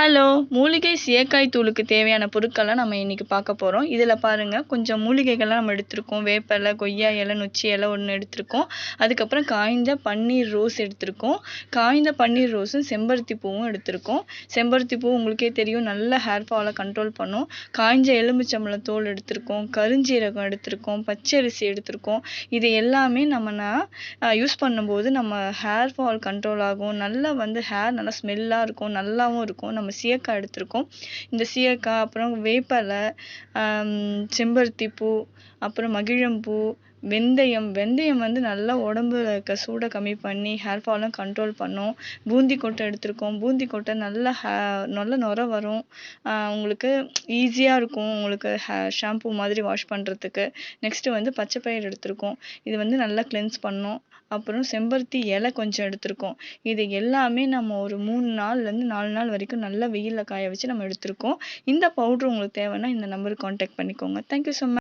Hello மூலிகை சீயக்காய் தூளுக்கு தேவையான பொருட்களை நம்ம இன்றைக்கி பார்க்க போகிறோம் இதில் பாருங்கள் கொஞ்சம் மூலிகைகள்லாம் நம்ம எடுத்திருக்கோம். வேப்பிலை கொய்யா இலை நொச்சி இலை ஒன்று எடுத்திருக்கோம். அதுக்கப்புறம் காய்ந்த பன்னீர் ரோஸ் எடுத்திருக்கோம். காய்ந்த பன்னீர் ரோஸும் செம்பருத்தி பூவும் எடுத்திருக்கோம். செம்பருத்தி பூ உங்களுக்கே தெரியும் நல்ல ஹேர் ஃபாலை கண்ட்ரோல் பண்ணும். காய்ஞ்ச எலுமிச்சம்பழம் தோல் எடுத்திருக்கோம். கருஞ்சீரகம் எடுத்திருக்கோம். பச்சரிசி எடுத்திருக்கோம். இது எல்லாமே நம்ம நான் யூஸ் பண்ணும்போது நம்ம ஹேர் ஃபால் கண்ட்ரோல் ஆகும். நல்லா வந்து ஹேர் நல்லா ஸ்மெல்லாக இருக்கும். நல்லாவும் இருக்கும். நம்ம சீயக்காய் எடுத்திருக்கோம். இந்த சீயக்காய் அப்புறம் வேப்பிலை செம்பருத்தி பூ அப்புறம் மகிழம்பூ வெந்தயம். வெந்தயம் வந்து நல்லா உடம்புல இருக்க சூடை கம்மி பண்ணி ஹேர் ஃபாலும் கண்ட்ரோல் பண்ணும். பூந்தி கொட்டை எடுத்திருக்கோம். பூந்தி கொட்டை நல்லா ஹே நல்ல நுர வரும். உங்களுக்கு ஈஸியாக இருக்கும். உங்களுக்கு ஹே ஷாம்பு மாதிரி வாஷ் பண்ணுறதுக்கு நெக்ஸ்ட்டு வந்து பச்சை பயிர் எடுத்திருக்கோம். இது வந்து நல்லா கிளென்ஸ் பண்ணும். அப்புறம் செம்பருத்தி இலை கொஞ்சம் எடுத்திருக்கோம். இது எல்லாமே நம்ம ஒரு மூணு நாள்லேருந்து நாலு நாள் வரைக்கும் நல்லா வெயிலில் காய வச்சு நம்ம எடுத்திருக்கோம். இந்த பவுட்ரு உங்களுக்கு தேவைன்னா இந்த நம்பருக்கு காண்டாக்ட் பண்ணிக்கோங்க. Thank you so much